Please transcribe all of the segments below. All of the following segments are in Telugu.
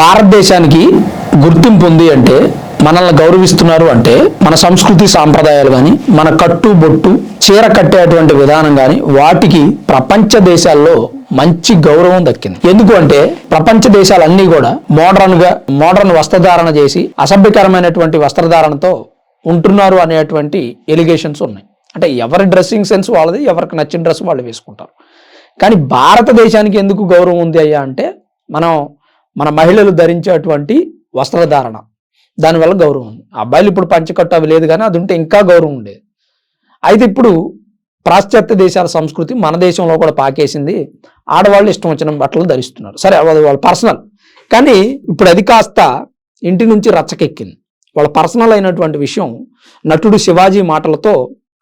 భారతదేశానికి గుర్తింపు ఉంది అంటే మనల్ని గౌరవిస్తున్నారు అంటే మన సంస్కృతి సాంప్రదాయాలు కానీ మన కట్టు బొట్టు చీర కట్టేటువంటి విధానం కానీ వాటికి ప్రపంచ దేశాల్లో మంచి గౌరవం దక్కింది. ఎందుకు అంటే ప్రపంచ దేశాలన్నీ కూడా మోడర్న్గా మోడర్న్ వస్త్రధారణ చేసి అసభ్యకరమైనటువంటి వస్త్రధారణతో ఉంటున్నారు అనేటువంటి ఎలిగేషన్స్ ఉన్నాయి. అంటే ఎవరి డ్రెస్సింగ్ సెన్స్ వాళ్ళది ఎవరికి నచ్చిన డ్రెస్ వాళ్ళు వేసుకుంటారు. కానీ భారతదేశానికి ఎందుకు గౌరవం ఉంది అయ్యా అంటే మనం మన మహిళలు ధరించేటువంటి వస్త్రధారణ. దానివల్ల గౌరవం ఉంది. అబ్బాయిలు ఇప్పుడు పంచకట్టు అవి లేదు కానీ అది ఉంటే ఇంకా గౌరవం ఉండేది. అయితే ఇప్పుడు పాశ్చాత్య దేశాల సంస్కృతి మన దేశంలో కూడా పాకేసింది. ఆడవాళ్ళు ఇష్టం వచ్చిన బట్టలు ధరిస్తున్నారు. సరే అది వాళ్ళ పర్సనల్. కానీ ఇప్పుడు అది కాస్త ఇంటి నుంచి రచ్చకెక్కింది. వాళ్ళ పర్సనల్ అయినటువంటి విషయం నటుడు శివాజీ మాటలతో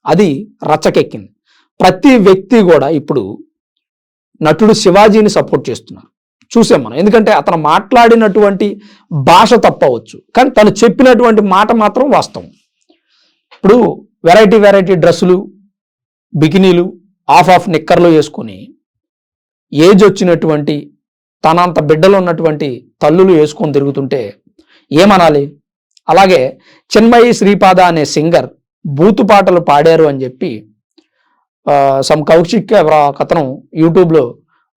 అది రచ్చకెక్కింది. ప్రతి వ్యక్తి కూడా ఇప్పుడు నటుడు శివాజీని సపోర్ట్ చేస్తున్నారు. చూసాం మనం. ఎందుకంటే అతను మాట్లాడినటువంటి భాష తప్పవచ్చు. కానీ తను చెప్పినటువంటి మాట మాత్రం వాస్తవం. ఇప్పుడు వెరైటీ వెరైటీ డ్రెస్సులు బికినీలు ఆఫ్ ఆఫ్ నిక్కర్లు వేసుకొని ఏజ్ వచ్చినటువంటి తనంత బిడ్డలు ఉన్నటువంటి తల్లులు వేసుకొని తిరుగుతుంటే ఏమనాలి? అలాగే చిన్మయి శ్రీపాద అనే సింగర్ బూతు పాటలు పాడారు అని చెప్పి సమ్ కౌశిక్ కథను యూట్యూబ్లో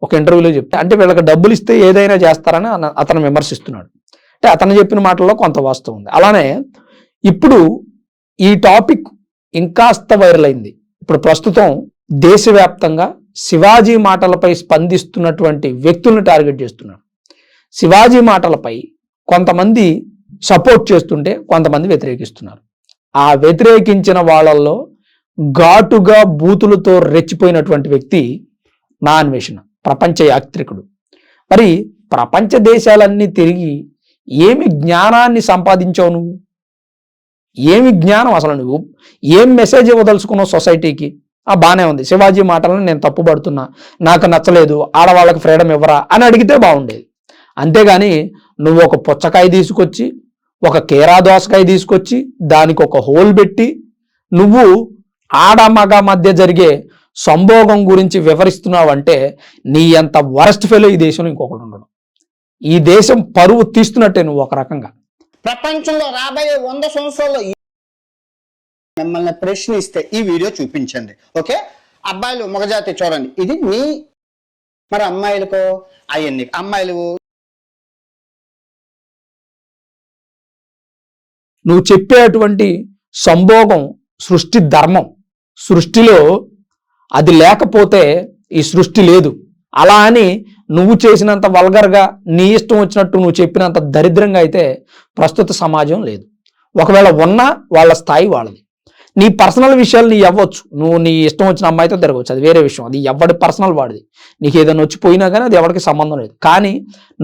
ఒక ఇంటర్వ్యూలో చెప్తే అంటే వీళ్ళకి డబ్బులు ఇస్తే ఏదైనా చేస్తారని అతను విమర్శిస్తున్నాడు. అంటే అతను చెప్పిన మాటల్లో కొంత వాస్తవం ఉంది. అలానే ఇప్పుడు ఈ టాపిక్ ఇంకాస్త వైరల్ అయింది. ఇప్పుడు ప్రస్తుతం దేశవ్యాప్తంగా శివాజీ మాటలపై స్పందిస్తున్నటువంటి వ్యక్తులను టార్గెట్ చేస్తున్నాడు. శివాజీ మాటలపై కొంతమంది సపోర్ట్ చేస్తుంటే కొంతమంది వ్యతిరేకిస్తున్నారు. ఆ వ్యతిరేకించిన వాళ్ళల్లో ఘాటుగా బూతులతో రెచ్చిపోయినటువంటి వ్యక్తి నా అన్వేషణ. ప్రపంచ యాత్రికుడు. మరి ప్రపంచ దేశాలన్నీ తిరిగి ఏమి జ్ఞానాన్ని సంపాదించావు నువ్వు? ఏమి జ్ఞానం అసలు నువ్వు? ఏం మెసేజ్ ఇవ్వదలుచుకున్నావు సొసైటీకి? ఆ బాగానే ఉంది. శివాజీ మాటలను నేను తప్పుపడుతున్నా నాకు నచ్చలేదు. ఆడవాళ్ళకి ఫ్రీడమ్ ఇవ్వరా? అని అడిగితే బాగుండేది. అంతేగాని నువ్వు ఒక పుచ్చకాయ తీసుకొచ్చి ఒక కేరా దోసకాయ తీసుకొచ్చి దానికి ఒక హోల్ పెట్టి నువ్వు ఆడ మగ మధ్య జరిగే సంభోగం గురించి వివరిస్తున్నావంటే నీ అంత వరస్ట్ ఫెలో ఈ దేశంలో ఇంకొకటి ఉండడు. ఈ దేశం పరువు తీస్తున్నట్టే నువ్వు ఒక రకంగా. ప్రపంచంలో రాబోయే వంద సంవత్సరాల్లో మిమ్మల్ని ప్రశ్నిస్తే ఈ వీడియో చూపించండి ఓకే? అబ్బాయిలు మగజాతి చూడండి. ఇది మీ మరి అమ్మాయిలకో అవన్నీ అమ్మాయిలు? నువ్వు చెప్పేటువంటి సంభోగం సృష్టి ధర్మం సృష్టిలో అది లేకపోతే ఈ సృష్టి లేదు. అలా అని నువ్వు చేసినంత వల్గర్గా నీ ఇష్టం వచ్చినట్టు నువ్వు చెప్పినంత దరిద్రంగా అయితే ప్రస్తుత సమాజం లేదు. ఒకవేళ ఉన్నా వాళ్ళ స్థాయి వాళ్ళది. నీ పర్సనల్ విషయాలు నీ అవ్వచ్చు. నువ్వు నీ ఇష్టం వచ్చిన అమ్మాయితో తిరగవచ్చు. అది వేరే విషయం. అది ఎవడి పర్సనల్ వాడిది. నీకు ఏదైనా వచ్చి పోయినా కానీ అది ఎవరికి సంబంధం లేదు. కానీ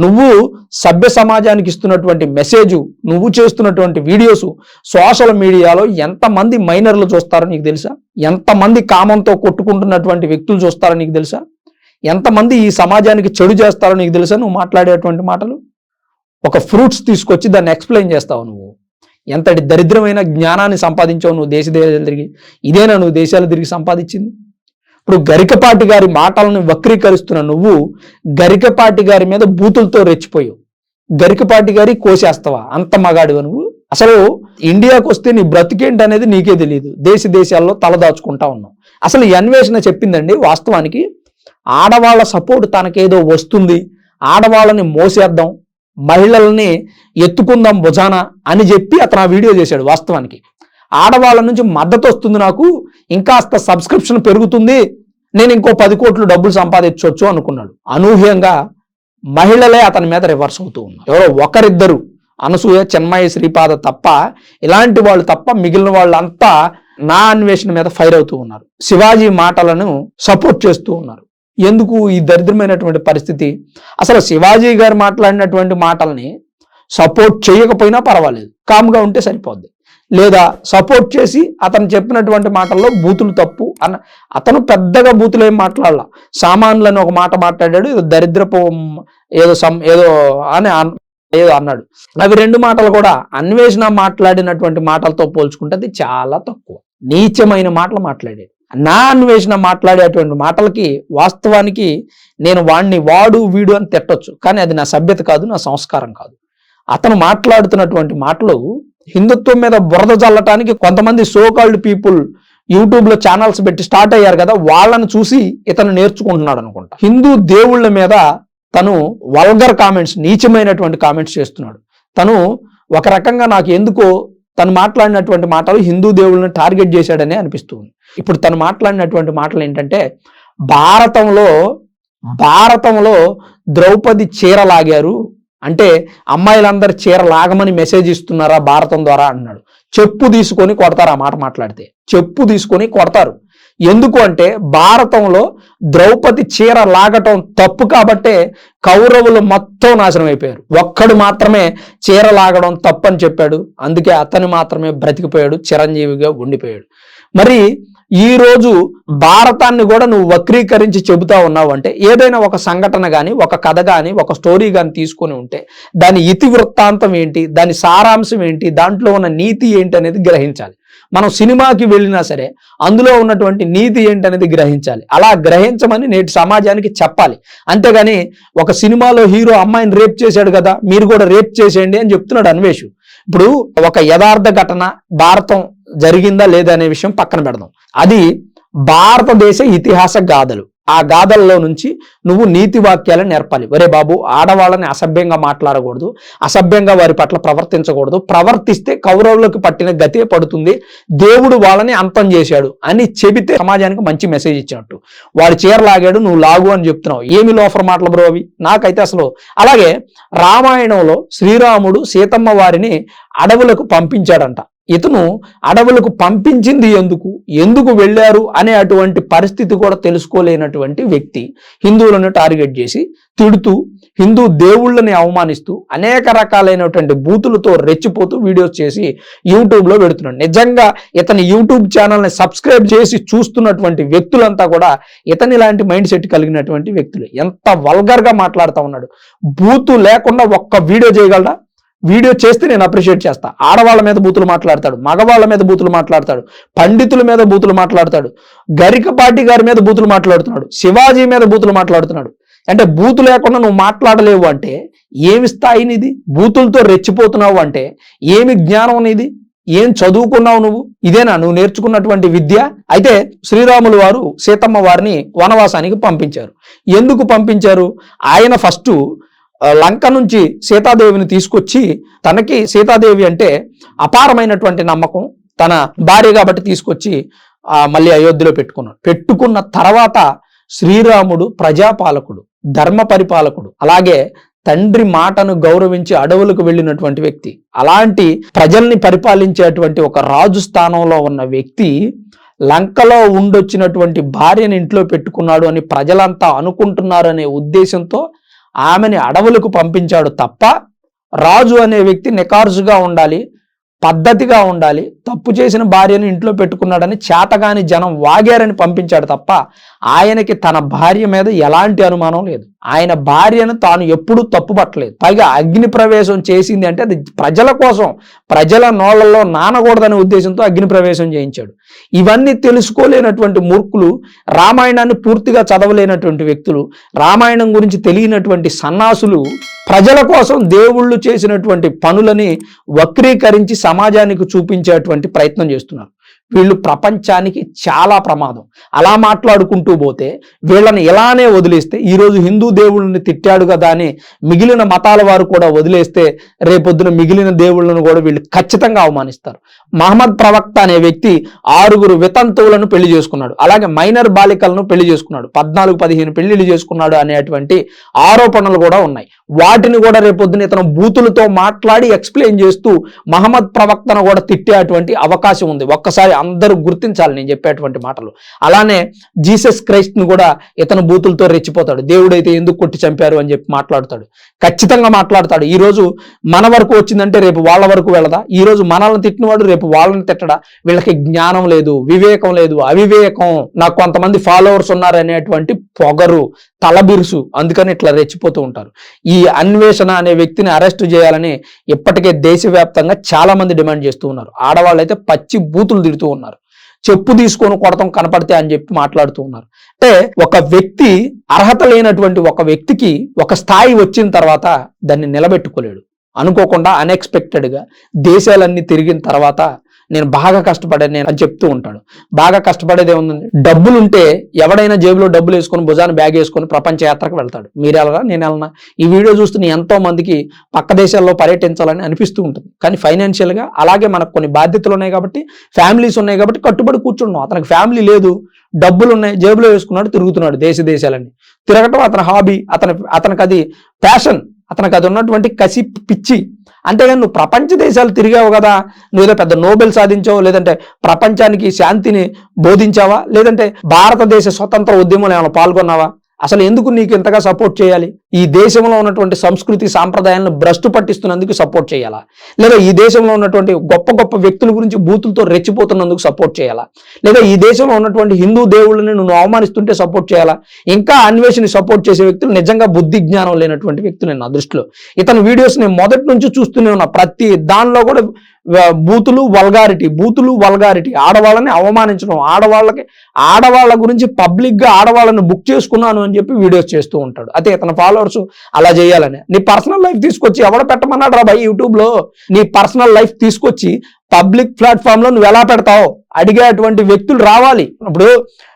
నువ్వు సభ్య సమాజానికి ఇస్తున్నటువంటి మెసేజ్ నువ్వు చేస్తున్నటువంటి వీడియోస్ సోషల్ మీడియాలో ఎంతమంది మైనర్లు చూస్తారో నీకు తెలుసా? ఎంతమంది కామంతో కొట్టుకుంటున్నటువంటి వ్యక్తులు చూస్తారో నీకు తెలుసా? ఎంతమంది ఈ సమాజానికి చెడు చేస్తారో నీకు తెలుసా? నువ్వు మాట్లాడేటువంటి మాటలు? ఒక ఫ్రూట్స్ తీసుకొచ్చి దాన్ని ఎక్స్ప్లెయిన్ చేస్తావు నువ్వు. ఎంతటి దరిద్రమైన జ్ఞానాన్ని సంపాదించావు నువ్వు దేశ దేశాలు తిరిగి? ఇదేనా నువ్వు దేశాలు తిరిగి సంపాదించింది? ఇప్పుడు గరికపాటి గారి మాటలను వక్రీకరిస్తున్న నువ్వు గరికపాటి గారి మీద బూతులతో రెచ్చిపోయావు. గరికపాటి గారి కోసేస్తావా? అంత మగాడివా నువ్వు? అసలు ఇండియాకు వస్తే నీ బ్రతికేంటి అనేది నీకే తెలియదు. దేశ దేశాల్లో తలదాచుకుంటా ఉన్నావు. అసలు ఈ అన్వేషణ చెప్పిందండి వాస్తవానికి ఆడవాళ్ళ సపోర్ట్ తనకేదో వస్తుంది. ఆడవాళ్ళని మోసేద్దాం. మహిళల్ని ఎత్తుకుందాం భుజాన అని చెప్పి అతను ఆ వీడియో చేశాడు వాస్తవానికి. ఆడవాళ్ళ నుంచి మద్దతు వస్తుంది నాకు ఇంకాస్త సబ్స్క్రిప్షన్ పెరుగుతుంది నేను ఇంకో పది కోట్లు డబ్బులు సంపాదించవచ్చు అనుకున్నాడు. అనూహ్యంగా మహిళలే అతని మీద రివర్స్ అవుతూ ఉన్నారు. ఎవరో ఒకరిద్దరు అనసూయ చెన్మయ్య శ్రీపాద తప్ప ఇలాంటి వాళ్ళు తప్ప మిగిలిన వాళ్ళంతా నా అన్వేషణ మీద ఫైర్ అవుతూ ఉన్నారు. శివాజీ మాటలను సపోర్ట్ చేస్తూ ఉన్నారు. ఎందుకు ఈ దరిద్రమైనటువంటి పరిస్థితి? అసలు శివాజీ గారు మాట్లాడినటువంటి మాటల్ని సపోర్ట్ చేయకపోయినా పర్వాలేదు. కామ్గా ఉంటే సరిపోద్ది. లేదా సపోర్ట్ చేసి అతను చెప్పినటువంటి మాటల్లో బూతులు తప్పు అన్న అతను పెద్దగా బూతులు ఏం మాట్లాడాల. సామాన్లని ఒక మాట మాట్లాడాడు ఏదో దరిద్రపు ఏదో సం ఏదో అని ఏదో అన్నాడు. అవి రెండు మాటలు కూడా అన్వేషణ మాట్లాడినటువంటి మాటలతో పోల్చుకుంటే అది చాలా తక్కువ. నీచమైన మాటలు మాట్లాడాడు. నా అన్వేషణ మాట్లాడేటువంటి మాటలకి వాస్తవానికి నేను వాడిని వాడు వీడు అని తిట్టొచ్చు. కానీ అది నా సభ్యత కాదు నా సంస్కారం కాదు. అతను మాట్లాడుతున్నటువంటి మాటలు హిందుత్వం మీద బురద చల్లటానికి కొంతమంది సోకాల్డ్ పీపుల్ యూట్యూబ్లో ఛానల్స్ పెట్టి స్టార్ట్ అయ్యారు కదా వాళ్ళని చూసి ఇతను నేర్చుకుంటున్నాడు అనుకుంటా. హిందూ దేవుళ్ళ మీద తను వల్గర్ కామెంట్స్ నీచమైనటువంటి కామెంట్స్ చేస్తున్నాడు. తను ఒక రకంగా నాకు ఎందుకో తను మాట్లాడినటువంటి మాటలు హిందూ దేవుళ్ళని టార్గెట్ చేశాడనే అనిపిస్తుంది. ఇప్పుడు తను మాట్లాడినటువంటి మాటలు ఏంటంటే భారతంలో భారతంలో ద్రౌపది చీర లాగారు. అంటే అమ్మాయిలందరూ చీర లాగమని మెసేజ్ ఇస్తున్నారా భారతం ద్వారా అన్నాడు. చెప్పు తీసుకొని కొడతారు ఆ మాట మాట్లాడితే. చెప్పు తీసుకొని కొడతారు. ఎందుకు అంటే భారతంలో ద్రౌపది చీర లాగటం తప్పు కాబట్టే కౌరవులు మొత్తం నాశనం అయిపోయారు. ఒక్కడు మాత్రమే చీర లాగడం తప్పు అని చెప్పాడు. అందుకే అతను మాత్రమే బ్రతికిపోయాడు చిరంజీవిగా ఉండిపోయాడు. మరి ఈ రోజు భారతాన్ని కూడా నువ్వు వక్రీకరించి చెబుతా ఉన్నావు అంటే ఏదైనా ఒక సంఘటన కానీ ఒక కథ కానీ ఒక స్టోరీ కానీ తీసుకొని ఉంటే దాని ఇతివృత్తాంతం ఏంటి దాని సారాంశం ఏంటి దాంట్లో ఉన్న నీతి ఏంటి అనేది గ్రహించాలి. మనం సినిమాకి వెళ్ళినా సరే అందులో ఉన్నటువంటి నీతి ఏంటి అనేది గ్రహించాలి. అలా గ్రహించమని నేటి సమాజానికి చెప్పాలి. అంతేగాని ఒక సినిమాలో హీరో అమ్మాయిని రేప్ చేశాడు కదా మీరు కూడా రేప్ చేసేయండి అని చెప్తున్నాడు అన్వేషు. ఇప్పుడు ఒక యథార్థ ఘటన భారతం జరిగిందా లేదా అనే విషయం పక్కన పెడదాం. అది భారతదేశ ఇతిహాస గాథలు. ఆ గాథల్లో నుంచి నువ్వు నీతి వాక్యాలను నేర్పాలి. ఒరే బాబు ఆడవాళ్ళని అసభ్యంగా మాట్లాడకూడదు అసభ్యంగా వారి పట్ల ప్రవర్తించకూడదు ప్రవర్తిస్తే కౌరవులకు పట్టిన గతే పడుతుంది దేవుడు వాళ్ళని అంతం చేశాడు అని చెబితే సమాజానికి మంచి మెసేజ్ ఇచ్చినట్టు. వాడు చీర లాగాడు నువ్వు లాగు అని చెప్తున్నావు. ఏమి లోఫర్ మాటలు బ్రో అవి? నాకైతే అసలు అలాగే రామాయణంలో శ్రీరాముడు సీతమ్మ వారిని అడవులకు పంపించాడంట. ఇతను అడవులకు పంపించింది ఎందుకు? ఎందుకు వెళ్ళారు? అనే అటువంటి పరిస్థితి కూడా తెలుసుకోలేనటువంటి వ్యక్తి హిందువులను టార్గెట్ చేసి తిడుతూ హిందూ దేవుళ్ళని అవమానిస్తూ అనేక రకాలైనటువంటి బూతులతో రెచ్చిపోతూ వీడియోస్ చేసి యూట్యూబ్లో పెడుతున్నాడు. నిజంగా ఇతని యూట్యూబ్ ఛానల్ని సబ్స్క్రైబ్ చేసి చూస్తున్నటువంటి వ్యక్తులంతా కూడా ఇతని లాంటి మైండ్ సెట్ కలిగినటువంటి వ్యక్తులు. ఎంత వల్గర్గా మాట్లాడుతూ ఉన్నాడు. బూతు లేకుండా ఒక్క వీడియో చేయగలరా వీడియో చేస్తే నేను అప్రిషియేట్ చేస్తా. ఆడవాళ్ళ మీద బూతులు మాట్లాడతాడు మగవాళ్ళ మీద బూతులు మాట్లాడతాడు పండితుల మీద బూతులు మాట్లాడతాడు గరికపాటి గారి మీద బూతులు మాట్లాడుతున్నాడు శివాజీ మీద బూతులు మాట్లాడుతున్నాడు. అంటే బూతు లేకుండా నువ్వు మాట్లాడలేవు అంటే ఏమి స్థాయి నీది? బూతులతో రెచ్చిపోతున్నావు అంటే ఏమి జ్ఞానం నీది? ఏం చదువుకున్నావు నువ్వు? ఇదేనా? నువ్వు నేర్చుకున్నటువంటి విద్య? అయితే శ్రీరాములు వారు సీతమ్మ వారిని వనవాసానికి పంపించారు. ఎందుకు పంపించారు? ఆయన ఫస్ట్ లంక నుంచి సీతాదేవిని తీసుకొచ్చి తనకి సీతాదేవి అంటే అపారమైనటువంటి నమ్మకం. తన భార్య కాబట్టి తీసుకొచ్చి మళ్ళీ అయోధ్యలో పెట్టుకున్నాడు. పెట్టుకున్న తర్వాత శ్రీరాముడు ప్రజాపాలకుడు ధర్మ పరిపాలకుడు అలాగే తండ్రి మాటను గౌరవించి అడవులకు వెళ్ళినటువంటి వ్యక్తి. అలాంటి ప్రజల్ని పరిపాలించేటువంటి ఒక రాజు స్థానంలో ఉన్న వ్యక్తి లంకలో ఉండొచ్చినటువంటి భార్యను ఇంట్లో పెట్టుకున్నాడు అని ప్రజలంతా అనుకుంటున్నారు అనే ఉద్దేశంతో ఆమెని అడవులకు పంపించాడు తప్ప రాజు అనే వ్యక్తి నికార్సుగా ఉండాలి పద్ధతిగా ఉండాలి తప్పు చేసిన భార్యను ఇంట్లో పెట్టుకున్నాడని చేతగాని జనం వాగారని పంపించాడు తప్ప ఆయనకి తన భార్య మీద ఎలాంటి అనుమానం లేదు. ఆయన భార్యను తాను ఎప్పుడూ తప్పుపట్టలేదు. పైగా అగ్ని ప్రవేశం చేసింది అంటే అది ప్రజల కోసం ప్రజల నోళ్ళలో నానకూడదనే ఉద్దేశంతో అగ్ని ప్రవేశం చేయించాడు. ఇవన్నీ తెలుసుకోలేనటువంటి మూర్ఖులు రామాయణాన్ని పూర్తిగా చదవలేనటువంటి వ్యక్తులు రామాయణం గురించి తెలియనటువంటి సన్నాసులు ప్రజల కోసం దేవుళ్ళు చేసినటువంటి పనులని వక్రీకరించి సమాజానికి చూపించేటువంటి ప్రయత్నం చేస్తున్నారు. వీళ్ళు ప్రపంచానికి చాలా ప్రమాదం. అలా మాట్లాడుకుంటూ పోతే వీళ్ళని ఇలానే వదిలేస్తే ఈరోజు హిందూ దేవుళ్ళని తిట్టాడు కదా అని మిగిలిన మతాల వారు కూడా వదిలేస్తే రేపొద్దున మిగిలిన దేవుళ్ళను కూడా వీళ్ళు ఖచ్చితంగా అవమానిస్తారు. మహమ్మద్ ప్రవక్త అనే వ్యక్తి ఆరుగురు వితంతువులను పెళ్ళి చేసుకున్నాడు. అలాగే మైనర్ బాలికలను పెళ్ళి చేసుకున్నాడు. పద్నాలుగు పదిహేను పెళ్ళిళ్ళు చేసుకున్నాడు అనేటువంటి ఆరోపణలు కూడా ఉన్నాయి. వాటిని కూడా రేపొద్దున ఇతను బూతులతో మాట్లాడి ఎక్స్ప్లెయిన్ చేస్తూ మహమ్మద్ ప్రవక్తను కూడా తిట్టేటువంటి అవకాశం ఉంది. ఒక్కసారి అందరూ గుర్తించాలి నేను చెప్పేటువంటి మాటలు. అలానే జీసస్ క్రైస్ట్ను కూడా ఇతను బూతులతో రెచ్చిపోతాడు. దేవుడైతే ఎందుకు కొట్టి చంపారు అని చెప్పి మాట్లాడతాడు. ఖచ్చితంగా మాట్లాడతాడు. ఈరోజు మన వరకు వచ్చిందంటే రేపు వాళ్ళ వరకు వెళ్ళదా ఈ రోజు మనల్ని తిట్టినవాడు రేపు వాళ్ళని తిట్టడా? వీళ్ళకి జ్ఞానం లేదు వివేకం లేదు అవివేకం. నాకు కొంతమంది ఫాలోవర్స్ ఉన్నారు అనేటువంటి పొగరు తలబిరుసు. అందుకని ఇట్లా రెచ్చిపోతూ ఉంటారు. ఈ ఈ అన్వేషణ అనే వ్యక్తిని అరెస్ట్ చేయాలని ఇప్పటికే దేశవ్యాప్తంగా చాలా మంది డిమాండ్ చేస్తూ ఉన్నారు. ఆడవాళ్ళు అయితే పచ్చి బూతులు తిడుతూ ఉన్నారు. చెప్పు తీసుకొని కొడతాం కనపడితే అని చెప్పి మాట్లాడుతూ ఉన్నారు. అంటే ఒక వ్యక్తి అర్హత లేనటువంటి ఒక వ్యక్తికి ఒక స్థాయి వచ్చిన తర్వాత దాన్ని నిలబెట్టుకోలేడు. అనుకోకుండా అన్ఎక్స్పెక్టెడ్గా దేశాలన్నీ తిరిగిన తర్వాత నేను బాగా కష్టపడాను నేను అని చెప్తూ ఉంటాడు. బాగా కష్టపడేది ఏముందండి? డబ్బులు ఉంటే ఎవడైనా జేబులో డబ్బులు వేసుకొని భుజాన బ్యాగ్ వేసుకొని ప్రపంచ యాత్రకు వెళ్తాడు. మీరు వెళ్ళరా నేను వెళ్ళనా ఈ వీడియో చూస్తున్న ఎంతో మందికి పక్క దేశాల్లో పర్యటించాలని అనిపిస్తూ ఉంటుంది. కానీ ఫైనాన్షియల్గా అలాగే మనకు కొన్ని బాధ్యతలు ఉన్నాయి కాబట్టి ఫ్యామిలీస్ ఉన్నాయి కాబట్టి కట్టుబడి కూర్చున్నాం అతనికి ఫ్యామిలీ లేదు. డబ్బులు ఉన్నాయి జేబులో వేసుకున్నాడు తిరుగుతున్నాడు దేశ దేశాలని తిరగటం అతని హాబీ. అతని అతనికి అది ప్యాషన్. అతనికి అది ఉన్నటువంటి కసి పిచ్చి. అంతేగాని నువ్వు ప్రపంచ దేశాలు తిరిగావు కదా నువ్వు ఏదో పెద్ద నోబెల్ సాధించావు లేదంటే ప్రపంచానికి శాంతిని బోధించావా లేదంటే భారతదేశ స్వతంత్ర ఉద్యమంలో ఏమైనా పాల్గొన్నావా? అసలు ఎందుకు నీకు ఇంతగా సపోర్ట్ చేయాలి? ఈ దేశంలో ఉన్నటువంటి సంస్కృతి సాంప్రదాయాలను భ్రష్టు పట్టిస్తున్నందుకు సపోర్ట్ చేయాలా? లేదా ఈ దేశంలో ఉన్నటువంటి గొప్ప గొప్ప వ్యక్తుల గురించి బూతులతో రెచ్చిపోతున్నందుకు సపోర్ట్ చేయాలా? లేదా ఈ దేశంలో ఉన్నటువంటి హిందూ దేవుళ్ళని నువ్వు అవమానిస్తుంటే సపోర్ట్ చేయాలా? ఇంకా అన్వేషణ సపోర్ట్ చేసే వ్యక్తులు నిజంగా బుద్ధి జ్ఞానం లేనటువంటి వ్యక్తులు నేను నా దృష్టిలో. ఇతని వీడియోస్ నేను మొదటి నుంచి చూస్తూనే ఉన్నా. ప్రతి దానిలో కూడా బూతులు వల్గారిటీ బూతులు వల్గారిటీ. ఆడవాళ్ళని అవమానించడం ఆడవాళ్ళకి ఆడవాళ్ళ గురించి పబ్లిక్గా ఆడవాళ్ళని బుక్ చేసుకున్నాను అని చెప్పి వీడియోస్ చేస్తూ ఉంటాడు. అయితే ఇతని ఫాలోవర్స్ అలా చేయాలని. నీ పర్సనల్ లైఫ్ తీసుకొచ్చి ఎవడ పెట్టమన్నాడు రా భయ్ నీ పర్సనల్ లైఫ్ తీసుకొచ్చి పబ్లిక్ ప్లాట్ఫామ్లో నువ్వు ఎలా పెడతావు? అడిగేటువంటి వ్యక్తులు రావాలి. ఇప్పుడు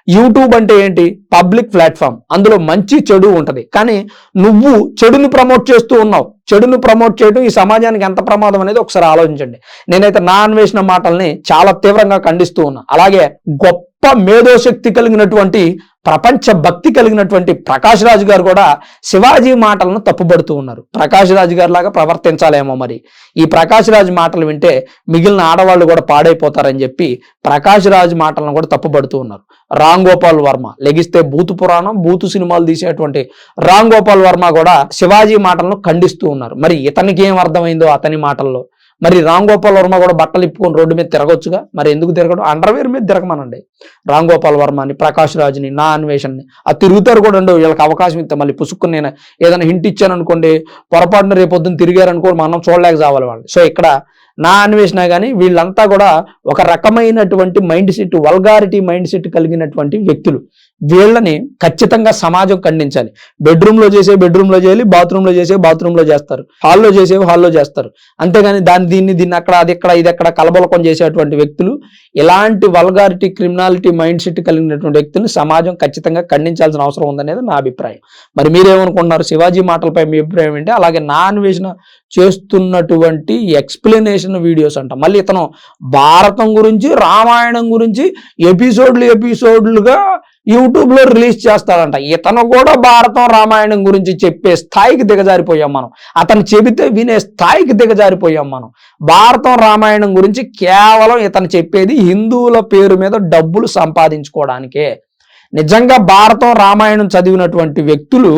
యూట్యూబ్ అంటే ఏంటి? Public platform. అందులో మంచి చెడు ఉంటుంది. కానీ నువ్వు చెడుని ప్రమోట్ చేస్తూ ఉన్నావు. చెడును ప్రమోట్ చేయడం ఈ సమాజానికి ఎంత ప్రమాదం అనేది ఒకసారి ఆలోచించండి. నేనైతే నా అన్వేషణ మాటల్ని చాలా తీవ్రంగా ఖండిస్తూ ఉన్నా. అలాగే గొప్ప మేధోశక్తి కలిగినటువంటి ప్రపంచ భక్తి కలిగినటువంటి ప్రకాష్ రాజు గారు కూడా శివాజీ మాటలను తప్పుపడుతూ ఉన్నారు. ప్రకాష్ రాజు గారి లాగా ప్రవర్తించాలేమో మరి. ఈ ప్రకాష్ రాజు మాటలు వింటే మిగిలిన ఆడవాళ్ళు కూడా పాడైపోతారని చెప్పి ప్రకాష్ రాజు మాటలను కూడా తప్పుపడుతూ ఉన్నారు. రామ్ గోపాల్ వర్మ లెగిస్తే బూతు పురాణం బూతు సినిమాలు తీసేటువంటి రామ్ గోపాల్ వర్మ కూడా శివాజీ మాటలను ఖండిస్తూ ఉన్నారు. మరి ఇతనికి ఏం అర్థమైందో అతని మాటల్లో? మరి రామ్ గోపాల్ వర్మ కూడా బట్టలు ఇప్పుకొని రోడ్డు మీద తిరగొచ్చుగా. మరి ఎందుకు తిరగడం? అండర్వేర్ మీద తిరగమనండి. రామ్ గోపాల్ వర్మని ప్రకాష్ రాజుని నా అన్వేషణని. ఆ తిరుగుతారు కూడా అండి వీళ్ళకి అవకాశం ఇస్తే మళ్ళీ పుసుక్కుని నేను ఏదైనా హింట్ ఇచ్చాను అనుకోండి పొరపాటున రేపొద్దున తిరిగారనుకో మనం చూడలేక చావాలి వాళ్ళు సో ఇక్కడ నా అన్వేషణ కానీ వీళ్ళంతా కూడా ఒక రకమైనటువంటి mind set vulgarity mind set కలిగినటువంటి వ్యక్తులు. వీళ్ళని ఖచ్చితంగా సమాజం ఖండించాలి. బెడ్రూమ్లో చేసే బెడ్రూమ్లో చేయాలి బాత్రూమ్లో చేసే బాత్రూంలో చేస్తారు. హాల్లో చేసేవి హాల్లో చేస్తారు. అంతేగాని దాన్ని దీన్ని దీన్ని అక్కడ అది ఎక్కడ ఇది ఎక్కడ కలబలకం చేసేటువంటి వ్యక్తులు ఇలాంటి వల్గారిటీ క్రిమినాలిటీ మైండ్ సెట్ కలిగినటువంటి వ్యక్తులను సమాజం ఖచ్చితంగా ఖండించాల్సిన అవసరం ఉందనేది నా అభిప్రాయం. మరి మీరేమనుకుంటున్నారు? శివాజీ మాటలపై మీ అభిప్రాయం ఏంటి? అలాగే నా అన్వేషణ చేస్తున్నటువంటి ఎక్స్ప్లెనేషన్ వీడియోస్ అంట. మళ్ళీ ఇతను భారతం గురించి రామాయణం గురించి ఎపిసోడ్లు ఎపిసోడ్లుగా యూట్యూబ్లో రిలీజ్ చేస్తాడంట ఇతను కూడా భారతం రామాయణం గురించి చెప్పే స్థాయికి దిగజారిపోయాం మనం. అతను చెబితే వినే స్థాయికి దిగజారిపోయాం మనం. భారతం రామాయణం గురించి కేవలం ఇతను చెప్పేది హిందువుల పేరు మీద డబ్బులు సంపాదించుకోవడానికే. నిజంగా భారతం రామాయణం చదివినటువంటి వ్యక్తులు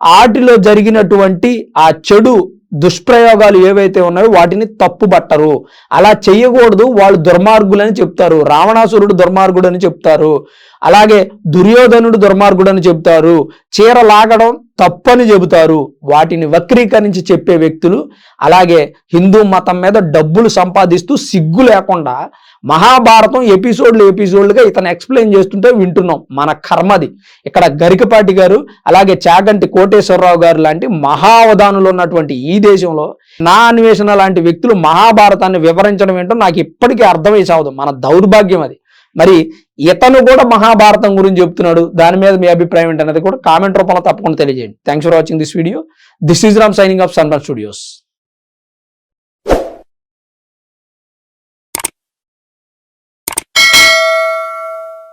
ఆటిలో జరిగినటువంటి ఆ చెడు దుష్ప్రయోగాలు ఏవైతే ఉన్నాయో వాటిని తప్పుబట్టరు. అలా చేయకూడదు వాళ్ళు దుర్మార్గులని చెప్తారు. రావణాసురుడు దుర్మార్గుడు అని చెప్తారు. అలాగే దుర్యోధనుడు దుర్మార్గుడు అని చెప్తారు. చీర లాగడం తప్పని చెబుతారు. వాటిని వక్రీకరించి చెప్పే వ్యక్తులు అలాగే హిందూ మతం మీద డబ్బులు సంపాదిస్తూ సిగ్గు లేకుండా మహాభారతం ఎపిసోడ్లు ఎపిసోడ్లుగా ఇతను ఎక్స్ప్లెయిన్ చేస్తుంటే వింటున్నాం మన కర్మది. ఇక్కడ గరికపాటి గారు అలాగే చాగంటి కోటేశ్వరరావు గారు లాంటి మహావధానులు ఉన్నటువంటి ఈ దేశంలో నా అన్వేషణ లాంటి వ్యక్తులు మహాభారతాన్ని వివరించడం ఏంటో నాకు ఇప్పటికీ అర్థమై సావదు మన దౌర్భాగ్యం అది. మరి ఇతను కూడా మహాభారతం గురించి చెప్తున్నాడు. దాని మీద మీ అభిప్రాయం ఏంటనేది కూడా కామెంట్ రూపంలో తప్పకుండా తెలియజేయండి. Thanks for watching this video this is Ram signing off Sunbun studios